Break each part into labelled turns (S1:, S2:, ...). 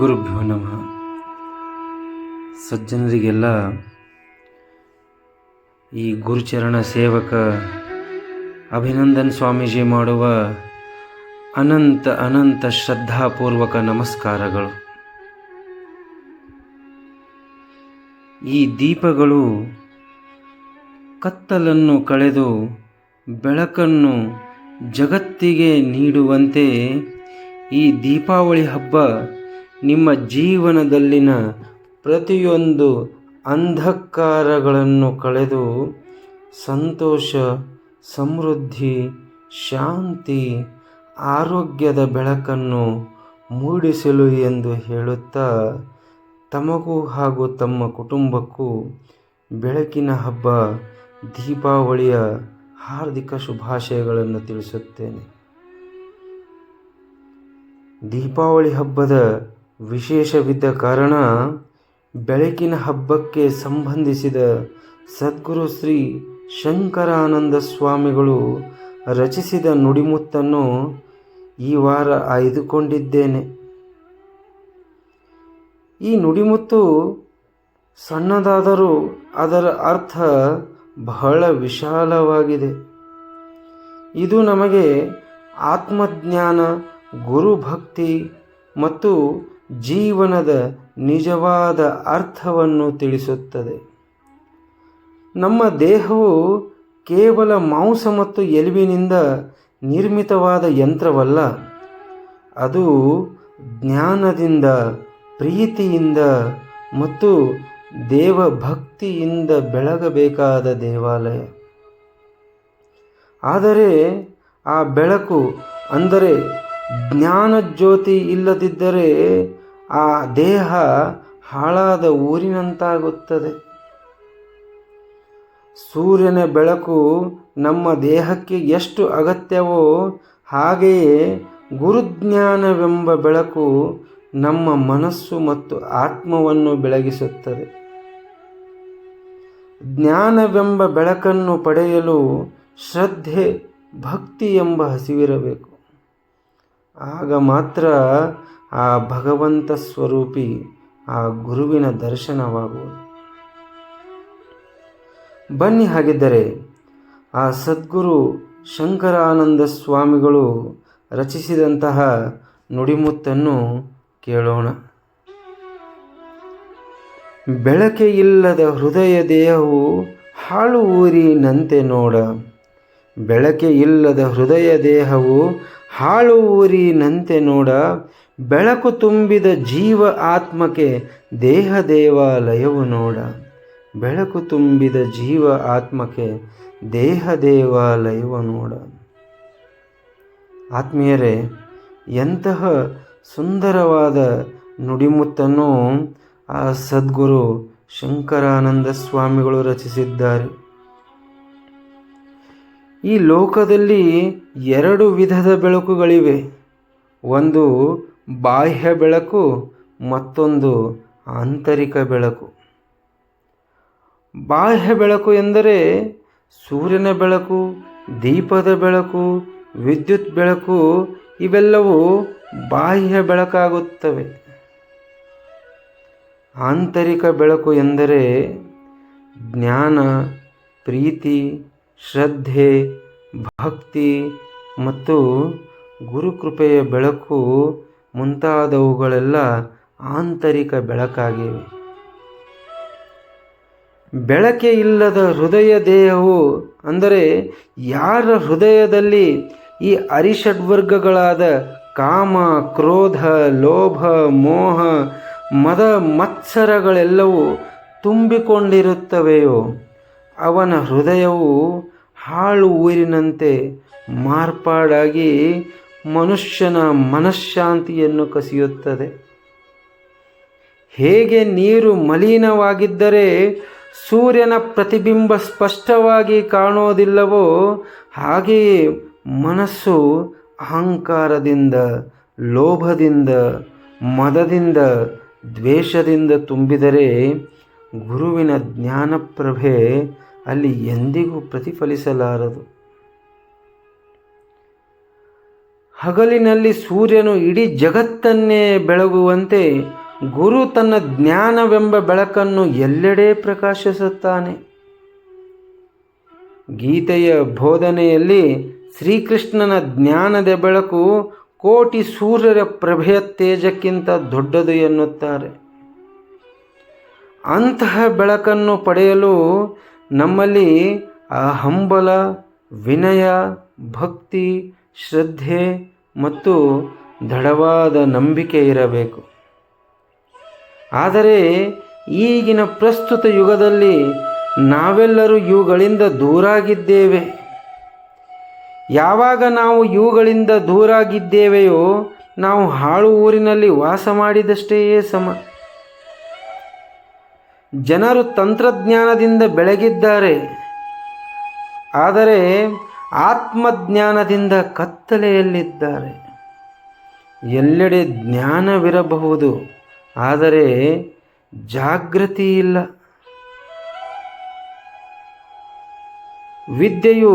S1: ಗುರುಭ್ಯೋ ನಮಃ. ಸಜ್ಜನರಿಗೆಲ್ಲ ಈ ಗುರುಚರಣ ಸೇವಕ ಅಭಿನಂದನ್ ಸ್ವಾಮೀಜಿ ಮಾಡುವ ಅನಂತ ಅನಂತ ಶ್ರದ್ಧಾಪೂರ್ವಕ ನಮಸ್ಕಾರಗಳು. ಈ ದೀಪಗಳು ಕತ್ತಲನ್ನು ಕಳೆದು ಬೆಳಕನ್ನು ಜಗತ್ತಿಗೆ ನೀಡುವಂತೆ ಈ ದೀಪಾವಳಿ ಹಬ್ಬ ನಿಮ್ಮ ಜೀವನದಲ್ಲಿನ ಪ್ರತಿಯೊಂದು ಅಂಧಕಾರಗಳನ್ನು ಕಳೆದು ಸಂತೋಷ, ಸಮೃದ್ಧಿ, ಶಾಂತಿ, ಆರೋಗ್ಯದ ಬೆಳಕನ್ನು ಮೂಡಿಸಲು ಎಂದು ಹೇಳುತ್ತಾ ತಮಗೂ ಹಾಗೂ ತಮ್ಮ ಕುಟುಂಬಕ್ಕೂ ಬೆಳಕಿನ ಹಬ್ಬ, ದೀಪಾವಳಿಯ ಹಾರ್ದಿಕ ಶುಭಾಶಯಗಳನ್ನು ತಿಳಿಸುತ್ತೇನೆ. ದೀಪಾವಳಿ ಹಬ್ಬದ ವಿಶೇಷವಿದ್ದ ಕಾರಣ ಬೆಳಕಿನ ಹಬ್ಬಕ್ಕೆ ಸಂಬಂಧಿಸಿದ ಸದ್ಗುರು ಶ್ರೀ ಶಂಕರಾನಂದ ಸ್ವಾಮಿಗಳು ರಚಿಸಿದ ನುಡಿಮುತ್ತನ್ನು ಈ ವಾರ ಆಯ್ದುಕೊಂಡಿದ್ದೇನೆ. ಈ ನುಡಿಮುತ್ತು ಸಣ್ಣದಾದರೂ ಅದರ ಅರ್ಥ ಬಹಳ ವಿಶಾಲವಾಗಿದೆ. ಇದು ನಮಗೆ ಆತ್ಮಜ್ಞಾನ, ಗುರುಭಕ್ತಿ ಮತ್ತು ಜೀವನದ ನಿಜವಾದ ಅರ್ಥವನ್ನು ತಿಳಿಸುತ್ತದೆ. ನಮ್ಮ ದೇಹವು ಕೇವಲ ಮಾಂಸ ಮತ್ತು ಎಲುಬಿನಿಂದ ನಿರ್ಮಿತವಾದ ಯಂತ್ರವಲ್ಲ, ಅದು ಜ್ಞಾನದಿಂದ, ಪ್ರೀತಿಯಿಂದ ಮತ್ತು ದೇವಭಕ್ತಿಯಿಂದ ಬೆಳಗಬೇಕಾದ ದೇವಾಲಯ. ಆದರೆ ಆ ಬೆಳಕು ಅಂದರೆ ಜ್ಞಾನ ಜ್ಯೋತಿ ಇಲ್ಲದಿದ್ದರೆ ಆ ದೇಹ ಹಾಳಾದ ಊರಿನಂತಾಗುತ್ತದೆ. ಸೂರ್ಯನ ಬೆಳಕು ನಮ್ಮ ದೇಹಕ್ಕೆ ಎಷ್ಟು ಅಗತ್ಯವೋ ಹಾಗೆಯೇ ಗುರುಜ್ಞಾನವೆಂಬ ಬೆಳಕು ನಮ್ಮ ಮನಸ್ಸು ಮತ್ತು ಆತ್ಮವನ್ನು ಬೆಳಗಿಸುತ್ತದೆ. ಜ್ಞಾನವೆಂಬ ಬೆಳಕನ್ನು ಪಡೆಯಲು ಶ್ರದ್ಧೆ, ಭಕ್ತಿ ಎಂಬ ಹಸಿವಿರಬೇಕು. ಆಗ ಮಾತ್ರ ಆ ಭಗವಂತ ಸ್ವರೂಪಿ ಆ ಗುರುವಿನ ದರ್ಶನವಾಗುವುದು. ಬನ್ನಿ ಹಾಗಿದ್ದರೆ ಆ ಸದ್ಗುರು ಶಂಕರಾನಂದ ಸ್ವಾಮಿಗಳು ರಚಿಸಿದಂತಹ ನುಡಿಮುತ್ತನ್ನು ಕೇಳೋಣ. ಬೆಳಕೆ ಇಲ್ಲದ ಹೃದಯ ದೇಹವು ಹಾಳು ಊರಿನಂತೆ ನೋಡ. ಬೆಳಕೆ ಇಲ್ಲದ ಹೃದಯ ದೇಹವು ಹಾಳು ಊರಿನಂತೆ ನೋಡ, ಬೆಳಕು ತುಂಬಿದ ಜೀವ ಆತ್ಮಕ್ಕೆ ದೇಹ ದೇವಾಲಯವು ನೋಡ. ಬೆಳಕು ತುಂಬಿದ ಜೀವ ಆತ್ಮಕ್ಕೆ ದೇಹ ದೇವಾಲಯವು ನೋಡ. ಆತ್ಮೀಯರೇ, ಎಂತಹ ಸುಂದರವಾದ ನುಡಿಮುತ್ತನ್ನು ಆ ಸದ್ಗುರು ಶಂಕರಾನಂದ ಸ್ವಾಮಿಗಳು ರಚಿಸಿದ್ದಾರೆ. ಈ ಲೋಕದಲ್ಲಿ ಎರಡು ವಿಧದ ಬೆಳಕುಗಳಿವೆ. ಒಂದು ಬಾಹ್ಯ ಬೆಳಕು, ಮತ್ತೊಂದು ಆಂತರಿಕ ಬೆಳಕು. ಬಾಹ್ಯ ಬೆಳಕು ಎಂದರೆ ಸೂರ್ಯನ ಬೆಳಕು, ದೀಪದ ಬೆಳಕು, ವಿದ್ಯುತ್ ಬೆಳಕು, ಇವೆಲ್ಲವೂ ಬಾಹ್ಯ ಬೆಳಕಾಗುತ್ತವೆ. ಆಂತರಿಕ ಬೆಳಕು ಎಂದರೆ ಜ್ಞಾನ, ಪ್ರೀತಿ ಶ್ರದ್ಧೆ, ಭಕ್ತಿ ಮತ್ತು ಗುರುಕೃಪೆಯ ಬೆಳಕು ಮುಂತಾದವುಗಳೆಲ್ಲ ಆಂತರಿಕ ಬೆಳಕಾಗಿವೆ. ಬೆಳಕೆ ಇಲ್ಲದ ಹೃದಯ ದೇಹವು ಅಂದರೆ ಯಾರ ಹೃದಯದಲ್ಲಿ ಈ ಅರಿಷಡ್ವರ್ಗಗಳಾದ ಕಾಮ, ಕ್ರೋಧ, ಲೋಭ, ಮೋಹ, ಮದ ಮತ್ಸರಗಳೆಲ್ಲವೂ ತುಂಬಿಕೊಂಡಿರುತ್ತವೆಯೋ, ಅವನ ಹೃದಯವು ಹಾಳು ಊರಿನಂತೆ ಮಾರ್ಪಾಡಾಗಿ ಮನುಷ್ಯನ ಮನಃಶಾಂತಿಯನ್ನು ಕಸಿಯುತ್ತದೆ. ಹೇಗೆ ನೀರು ಮಲಿನವಾಗಿದ್ದರೆ ಸೂರ್ಯನ ಪ್ರತಿಬಿಂಬ ಸ್ಪಷ್ಟವಾಗಿ ಕಾಣೋದಿಲ್ಲವೋ ಹಾಗೆಯೇ ಮನಸ್ಸು ಅಹಂಕಾರದಿಂದ, ಲೋಭದಿಂದ, ಮದದಿಂದ, ದ್ವೇಷದಿಂದ ತುಂಬಿದರೆ ಗುರುವಿನ ಜ್ಞಾನಪ್ರಭೆ ಅಲ್ಲಿ ಎಂದಿಗೂ ಪ್ರತಿಫಲಿಸಲಾರದು. ಹಗಲಿನಲ್ಲಿ ಸೂರ್ಯನು ಇಡೀ ಜಗತ್ತನ್ನೇ ಬೆಳಗುವಂತೆ ಗುರು ತನ್ನ ಜ್ಞಾನವೆಂಬ ಬೆಳಕನ್ನು ಎಲ್ಲೆಡೆ ಪ್ರಕಾಶಿಸುತ್ತಾನೆ. ಗೀತೆಯ ಬೋಧನೆಯಲ್ಲಿ ಶ್ರೀಕೃಷ್ಣನ ಜ್ಞಾನದ ಬೆಳಕು ಕೋಟಿ ಸೂರ್ಯರ ಪ್ರಭೆಯ ತೇಜಕ್ಕಿಂತ ದೊಡ್ಡದು ಎನ್ನುತ್ತಾರೆ. ಅಂತಹ ಬೆಳಕನ್ನು ಪಡೆಯಲು ನಮ್ಮಲ್ಲಿ ಆ ಹಂಬಲ, ವಿನಯ, ಭಕ್ತಿ, ಶ್ರದ್ಧೆ ಮತ್ತು ದಡವಾದ ನಂಬಿಕೆ ಇರಬೇಕು. ಆದರೆ ಈಗಿನ ಪ್ರಸ್ತುತ ಯುಗದಲ್ಲಿ ನಾವೆಲ್ಲರೂ ಇವುಗಳಿಂದ ದೂರಾಗಿದ್ದೇವೆ. ಯಾವಾಗ ನಾವು ಇವುಗಳಿಂದ ದೂರಾಗಿದ್ದೇವೆಯೋ ನಾವು ಹಾಳು ಊರಿನಲ್ಲಿ ವಾಸ ಮಾಡಿದಷ್ಟೇ ಸಮ ಜನರು ತಂತ್ರಜ್ಞಾನದಿಂದ ಬೆಳಗಿದ್ದಾರೆ. ಆದರೆ ಆತ್ಮಜ್ಞಾನದಿಂದ ಕತ್ತಲೆಯಲ್ಲಿದ್ದಾರೆ. ಎಲ್ಲೆಡೆ ಜ್ಞಾನವಿರಬಹುದು, ಆದರೆ ಜಾಗೃತಿ ಇಲ್ಲ ವಿದ್ಯೆಯು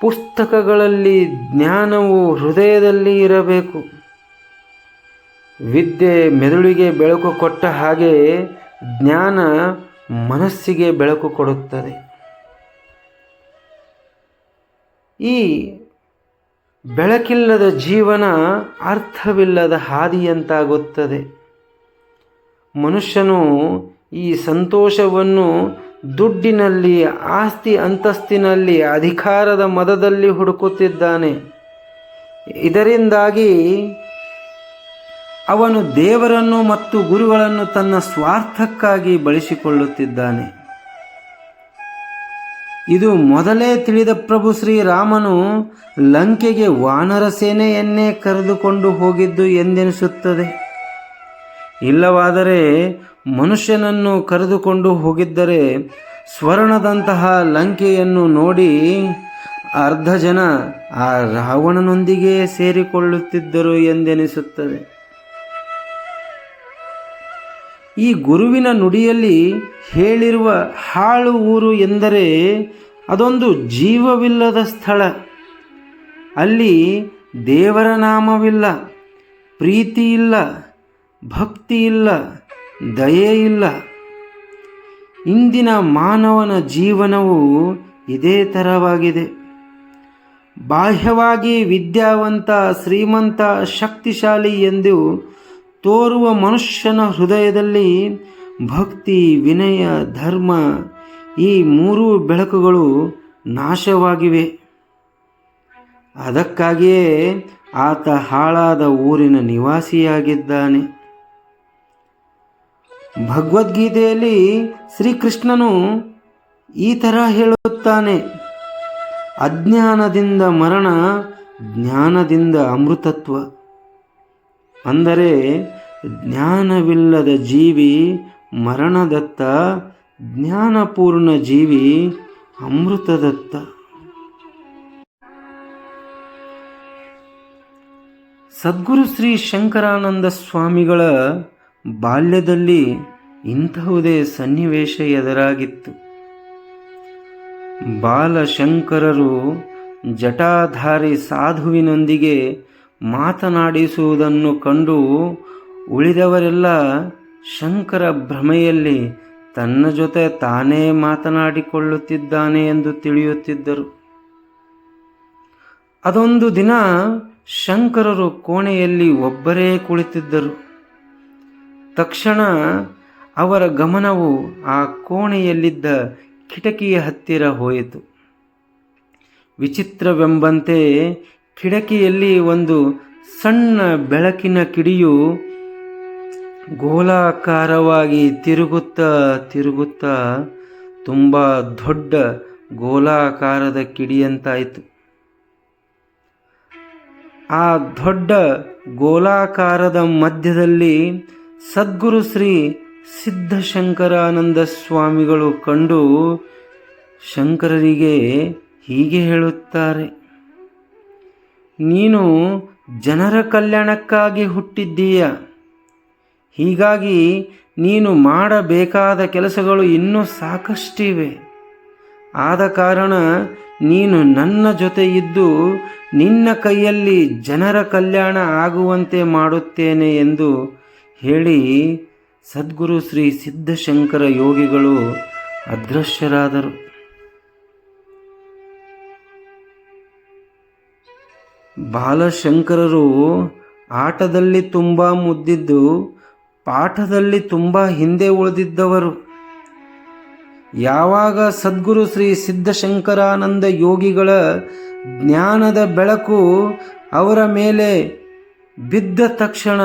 S1: ಪುಸ್ತಕಗಳಲ್ಲಿ, ಜ್ಞಾನವು ಹೃದಯದಲ್ಲಿ ಇರಬೇಕು. ವಿದ್ಯೆ ಮೆದುಳಿಗೆ ಬೆಳಕು ಕೊಟ್ಟ ಹಾಗೆ ಜ್ಞಾನ ಮನಸ್ಸಿಗೆ ಬೆಳಕು ಕೊಡುತ್ತದೆ. ಈ ಬೆಳಕಿಲ್ಲದ ಜೀವನ ಅರ್ಥವಿಲ್ಲದ ಹಾದಿಯಂತಾಗುತ್ತದೆ. ಮನುಷ್ಯನು ಈ ಸಂತೋಷವನ್ನು ದುಡ್ಡಿನಲ್ಲಿ, ಆಸ್ತಿ ಅಂತಸ್ತಿನಲ್ಲಿ, ಅಧಿಕಾರದ ಮದದಲ್ಲಿ ಹುಡುಕುತ್ತಿದ್ದಾನೆ. ಇದರಿಂದಾಗಿ ಅವನು ದೇವರನ್ನು ಮತ್ತು ಗುರುಗಳನ್ನು ತನ್ನ ಸ್ವಾರ್ಥಕ್ಕಾಗಿ ಬಳಸಿಕೊಳ್ಳುತ್ತಿದ್ದಾನೆ. ಇದು ಮೊದಲೇ ತಿಳಿದ ಪ್ರಭು ಶ್ರೀರಾಮನು ಲಂಕೆಗೆ ವಾನರ ಸೇನೆಯನ್ನೇ ಕರೆದುಕೊಂಡು ಹೋಗಿದ್ದು ಎಂದೆನಿಸುತ್ತದೆ. ಇಲ್ಲವಾದರೆ ಮನುಷ್ಯನನ್ನು ಕರೆದುಕೊಂಡು ಹೋಗಿದ್ದರೆ ಸ್ವರ್ಣದಂತಹ ಲಂಕೆಯನ್ನು ನೋಡಿ ಅರ್ಧ ಜನ ಆ ರಾವಣನೊಂದಿಗೆ ಸೇರಿಕೊಳ್ಳುತ್ತಿದ್ದರು ಎಂದೆನಿಸುತ್ತದೆ. ಈ ಗುರುವಿನ ನುಡಿಯಲ್ಲಿ ಹೇಳಿರುವ ಹಾಳು ಊರು ಎಂದರೆ ಅದೊಂದು ಜೀವವಿಲ್ಲದ ಸ್ಥಳ. ಅಲ್ಲಿ ದೇವರ ನಾಮವಿಲ್ಲ, ಪ್ರೀತಿ ಇಲ್ಲ, ಭಕ್ತಿ ಇಲ್ಲ, ದಯೆ ಇಲ್ಲ. ಇಂದಿನ ಮಾನವನ ಜೀವನವು ಇದೇ ಥರವಾಗಿದೆ ಬಾಹ್ಯವಾಗಿ ವಿದ್ಯಾವಂತ, ಶ್ರೀಮಂತ, ಶಕ್ತಿಶಾಲಿ ಎಂದು ತೋರುವ ಮನುಷ್ಯನ ಹೃದಯದಲ್ಲಿ ಭಕ್ತಿ, ವಿನಯ, ಧರ್ಮ ಈ ಮೂರೂ ಬೆಳಕುಗಳು ನಾಶವಾಗಿವೆ. ಅದಕ್ಕಾಗಿಯೇ ಆತ ಹಾಳಾದ ಊರಿನ ನಿವಾಸಿಯಾಗಿದ್ದಾನೆ. ಭಗವದ್ಗೀತೆಯಲ್ಲಿ ಶ್ರೀಕೃಷ್ಣನು ಈ ಥರ ಹೇಳುತ್ತಾನೆ. ಅಜ್ಞಾನದಿಂದ ಮರಣ, ಜ್ಞಾನದಿಂದ ಅಮೃತತ್ವ. ಅಂದರೆ ಜ್ಞಾನವಿಲ್ಲದ ಜೀವಿ, ಮರಣದತ್ತ, ಜ್ಞಾನಪೂರ್ಣ ಜೀವಿ, ಅಮೃತದತ್ತ. ಸದ್ಗುರು ಶ್ರೀ ಶಂಕರಾನಂದ ಸ್ವಾಮಿಗಳ ಬಾಲ್ಯದಲ್ಲಿ ಇಂತಹುದೇ ಸನ್ನಿವೇಶ ಎದುರಾಗಿತ್ತು. ಬಾಲಶಂಕರರು ಜಟಾಧಾರಿ ಸಾಧುವಿನೊಂದಿಗೆ ಮಾತನಾಡಿಸುವುದನ್ನು ಕಂಡು ಉಳಿದವರೆಲ್ಲ ಶಂಕರ ಭ್ರಮೆಯಲ್ಲಿ ತನ್ನ ಜೊತೆ ತಾನೇ ಮಾತನಾಡಿಕೊಳ್ಳುತ್ತಿದ್ದಾನೆ ಎಂದು ತಿಳಿಯುತ್ತಿದ್ದರು. ಅದೊಂದು ದಿನ ಶಂಕರರು ಕೋಣೆಯಲ್ಲಿ ಒಬ್ಬರೇ ಕುಳಿತಿದ್ದರು. ತಕ್ಷಣ ಅವರ ಗಮನವು ಆ ಕೋಣೆಯಲ್ಲಿದ್ದ ಕಿಟಕಿಯ ಹತ್ತಿರ ಹೋಯಿತು. ವಿಚಿತ್ರವೆಂಬಂತೆ ಕಿಟಕಿಯಲ್ಲಿ ಒಂದು ಸಣ್ಣ ಬೆಳಕಿನ ಕಿಡಿಯು ಗೋಲಾಕಾರವಾಗಿ ತಿರುಗುತ್ತಾ ತಿರುಗುತ್ತಾ ತುಂಬ ದೊಡ್ಡ ಗೋಲಾಕಾರದ ಕಿಡಿಯಂತಾಯಿತು. ಆ ದೊಡ್ಡ ಗೋಲಾಕಾರದ ಮಧ್ಯದಲ್ಲಿ ಸದ್ಗುರು ಶ್ರೀ ಸಿದ್ಧಶಂಕರಾನಂದ ಸ್ವಾಮಿಗಳು ಕಂಡು ಶಂಕರರಿಗೆ ಹೀಗೆ ಹೇಳುತ್ತಾರೆ. ನೀನು ಜನರ ಕಲ್ಯಾಣಕ್ಕಾಗಿ ಹುಟ್ಟಿದ್ದೀಯ. ಹೀಗಾಗಿ ನೀನು ಮಾಡಬೇಕಾದ ಕೆಲಸಗಳು ಇನ್ನೂ ಸಾಕಷ್ಟಿವೆ. ಆದ ಕಾರಣ ನೀನು ನನ್ನ ಜೊತೆ ಇದ್ದು ನಿನ್ನ ಕೈಯಲ್ಲಿ ಜನರ ಕಲ್ಯಾಣ ಆಗುವಂತೆ ಮಾಡುತ್ತೇನೆ ಎಂದು ಹೇಳಿ ಸದ್ಗುರು ಶ್ರೀ ಸಿದ್ಧಶಂಕರ ಯೋಗಿಗಳು ಅದೃಶ್ಯರಾದರು. ಬಾಲಶಂಕರರು ಆಟದಲ್ಲಿ ತುಂಬ ಮುದ್ದಿದ್ದು, ಪಾಠದಲ್ಲಿ ತುಂಬ ಹಿಂದೆ ಉಳಿದಿದ್ದವರು. ಯಾವಾಗ ಸದ್ಗುರು ಶ್ರೀ ಸಿದ್ಧಶಂಕರಾನಂದ ಯೋಗಿಗಳ ಜ್ಞಾನದ ಬೆಳಕು ಅವರ ಮೇಲೆ ಬಿದ್ದ ತಕ್ಷಣ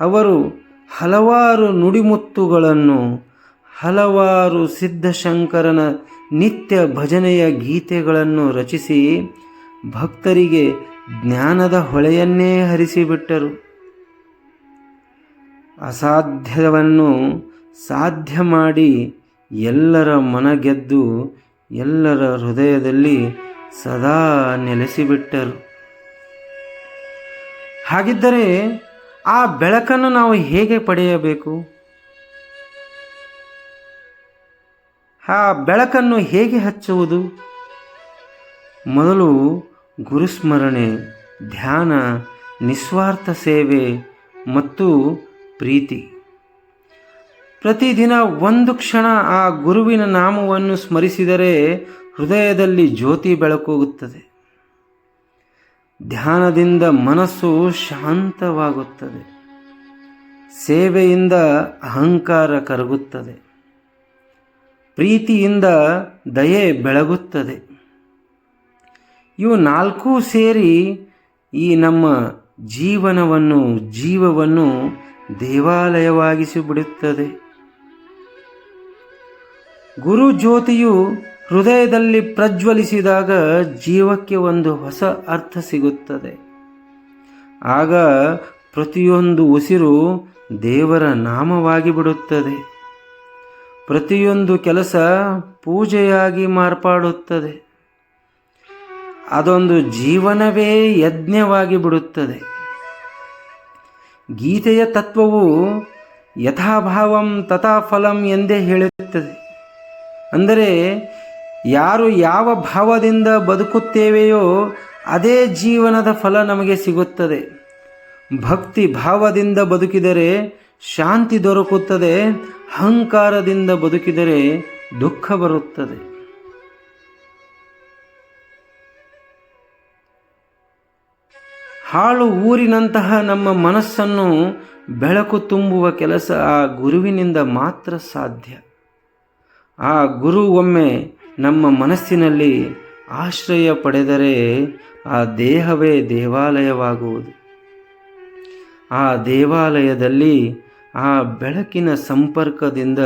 S1: ಅವರು ಹಲವಾರು ನುಡಿಮುತ್ತುಗಳನ್ನು, ಹಲವಾರು ಸಿದ್ಧಶಂಕರನ ನಿತ್ಯ ಭಜನೆಯ ಗೀತೆಗಳನ್ನು ರಚಿಸಿ ಭಕ್ತರಿಗೆ ಜ್ಞಾನದ ಹೊಳೆಯನ್ನೇ ಹರಿಸಿಬಿಟ್ಟರು. ಅಸಾಧ್ಯವನ್ನು ಸಾಧ್ಯ ಮಾಡಿ ಎಲ್ಲರ ಮನ ಗೆದ್ದು ಎಲ್ಲರ ಹೃದಯದಲ್ಲಿ ಸದಾ ನೆಲೆಸಿಬಿಟ್ಟರು. ಹಾಗಿದ್ದರೆ ಆ ಬೆಳಕನ್ನು ನಾವು ಹೇಗೆ ಪಡೆಯಬೇಕು? ಆ ಬೆಳಕನ್ನು ಹೇಗೆ ಹಚ್ಚುವುದು? ಮೊದಲು ಗುರುಸ್ಮರಣೆ, ಧ್ಯಾನ, ನಿಸ್ವಾರ್ಥ ಸೇವೆ ಮತ್ತು ಪ್ರೀತಿ. ಪ್ರತಿದಿನ ಒಂದು ಕ್ಷಣ ಆ ಗುರುವಿನ ನಾಮವನ್ನು ಸ್ಮರಿಸಿದರೆ ಹೃದಯದಲ್ಲಿ ಜ್ಯೋತಿ ಬೆಳಕೋಗುತ್ತದೆ. ಧ್ಯಾನದಿಂದ ಮನಸ್ಸು ಶಾಂತವಾಗುತ್ತದೆ. ಸೇವೆಯಿಂದ ಅಹಂಕಾರ ಕರಗುತ್ತದೆ. ಪ್ರೀತಿಯಿಂದ ದಯೆ ಬೆಳಗುತ್ತದೆ. ಇವು ನಾಲ್ಕೂ ಸೇರಿ ಈ ನಮ್ಮ ಜೀವನವನ್ನು, ಜೀವವನ್ನು ದೇವಾಲಯವಾಗಿಸಿ ಬಿಡುತ್ತದೆ ಗುರು ಜ್ಯೋತಿಯು ಹೃದಯದಲ್ಲಿ ಪ್ರಜ್ವಲಿಸಿದಾಗ ಜೀವಕ್ಕೆ ಒಂದು ಹೊಸ ಅರ್ಥ ಸಿಗುತ್ತದೆ. ಆಗ ಪ್ರತಿಯೊಂದು ಉಸಿರು ದೇವರ ನಾಮವಾಗಿ ಬಿಡುತ್ತದೆ ಪ್ರತಿಯೊಂದು ಕೆಲಸ ಪೂಜೆಯಾಗಿ ಮಾರ್ಪಾಡುತ್ತದೆ. ಅದೊಂದು ಜೀವನವೇ ಯಜ್ಞವಾಗಿ ಬಿಡುತ್ತದೆ. ಗೀತೆಯ ತತ್ವವು ಯಥಾಭಾವಂ ತಥಾಫಲಂ ಎಂದೇ ಹೇಳುತ್ತದೆ. ಅಂದರೆ ಯಾರು ಯಾವ ಭಾವದಿಂದ ಬದುಕುತ್ತೇವೆಯೋ ಅದೇ ಜೀವನದ ಫಲ ನಮಗೆ ಸಿಗುತ್ತದೆ. ಭಕ್ತಿ ಭಾವದಿಂದ ಬದುಕಿದರೆ ಶಾಂತಿ ದೊರಕುತ್ತದೆ, ಅಹಂಕಾರದಿಂದ ಬದುಕಿದರೆ ದುಃಖ ಬರುತ್ತದೆ. ಹಾಳು ಊರಿನಂತಹ ನಮ್ಮ ಮನಸ್ಸನ್ನು ಬೆಳಕು ತುಂಬುವ ಕೆಲಸ ಆ ಗುರುವಿನಿಂದ ಮಾತ್ರ ಸಾಧ್ಯ. ಆ ಗುರು ಒಮ್ಮೆ ನಮ್ಮ ಮನಸ್ಸಿನಲ್ಲಿ ಆಶ್ರಯ ಪಡೆದರೆ ಆ ದೇಹವೇ ದೇವಾಲಯವಾಗುವುದು. ಆ ದೇವಾಲಯದಲ್ಲಿ ಆ ಬೆಳಕಿನ ಸಂಪರ್ಕದಿಂದ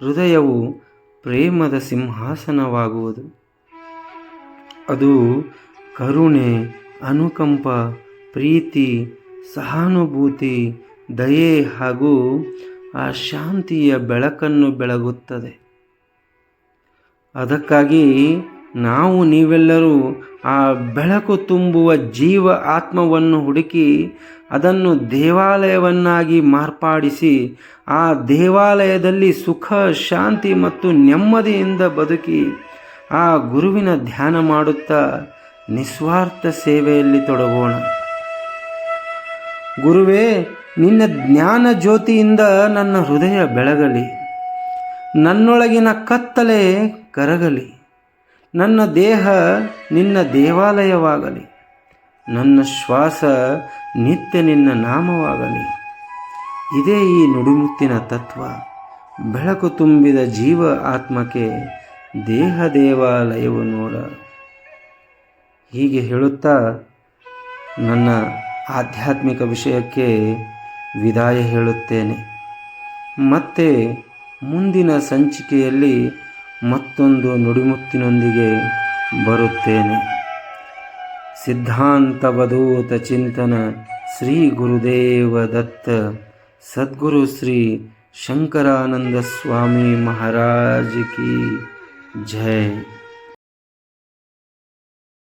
S1: ಹೃದಯವು ಪ್ರೇಮದ ಸಿಂಹಾಸನವಾಗುವುದು. ಅದು ಕರುಣೆ, ಅನುಕಂಪ ಪ್ರೀತಿ, ಸಹಾನುಭೂತಿ, ದಯೆ ಹಾಗೂ ಆ ಶಾಂತಿಯ ಬೆಳಕನ್ನು ಬೆಳಗುತ್ತದೆ. ಅದಕ್ಕಾಗಿ ನಾವು ನೀವೆಲ್ಲರೂ ಆ ಬೆಳಕು ತುಂಬುವ ಜೀವ ಆತ್ಮವನ್ನು ಹುಡುಕಿ ಅದನ್ನು ದೇವಾಲಯವನ್ನಾಗಿ ಮಾರ್ಪಾಡಿಸಿ ಆ ದೇವಾಲಯದಲ್ಲಿ ಸುಖ, ಶಾಂತಿ ಮತ್ತು ನೆಮ್ಮದಿಯಿಂದ ಬದುಕಿ ಆ ಗುರುವಿನ ಧ್ಯಾನ ಮಾಡುತ್ತಾ ನಿಸ್ವಾರ್ಥ ಸೇವೆಯಲ್ಲಿ ತೊಡಗೋಣ. ಗುರುವೇ, ನಿನ್ನ ಜ್ಞಾನ ಜ್ಯೋತಿಯಿಂದ ನನ್ನ ಹೃದಯ ಬೆಳಗಲಿ. ನನ್ನೊಳಗಿನ ಕತ್ತಲೆ ಕರಗಲಿ. ನನ್ನ ದೇಹ ನಿನ್ನ ದೇವಾಲಯವಾಗಲಿ. ನನ್ನ ಶ್ವಾಸ ನಿತ್ಯ ನಿನ್ನ ನಾಮವಾಗಲಿ. ಇದೇ ಈ ನುಡಿಮುತ್ತಿನ ತತ್ವ. ಬೆಳಕು ತುಂಬಿದ ಜೀವ ಆತ್ಮಕ್ಕೆ ದೇಹ ದೇವಾಲಯವು ನೋಡ. ಹೀಗೆ ಹೇಳುತ್ತಾ ನನ್ನ ಆಧ್ಯಾತ್ಮಿಕ ವಿಷಯಕ್ಕೆ ವಿದಾಯ ಹೇಳುತ್ತೇನೆ. ಮತ್ತೆ ಮುಂದಿನ ಸಂಚಿಕೆಯಲ್ಲಿ ಮತ್ತೊಂದು ನುಡಿಮುತ್ತಿನೊಂದಿಗೆ ಬರುತ್ತೇನೆ. ಸಿದ್ಧಾಂತವಧೂತ ಚಿಂತನ ಶ್ರೀ ಗುರುದೇವ ದತ್ತ ಸದ್ಗುರು ಶ್ರೀ ಶಂಕರಾನಂದ ಸ್ವಾಮಿ ಮಹಾರಾಜ್ ಕಿ ಜೈ.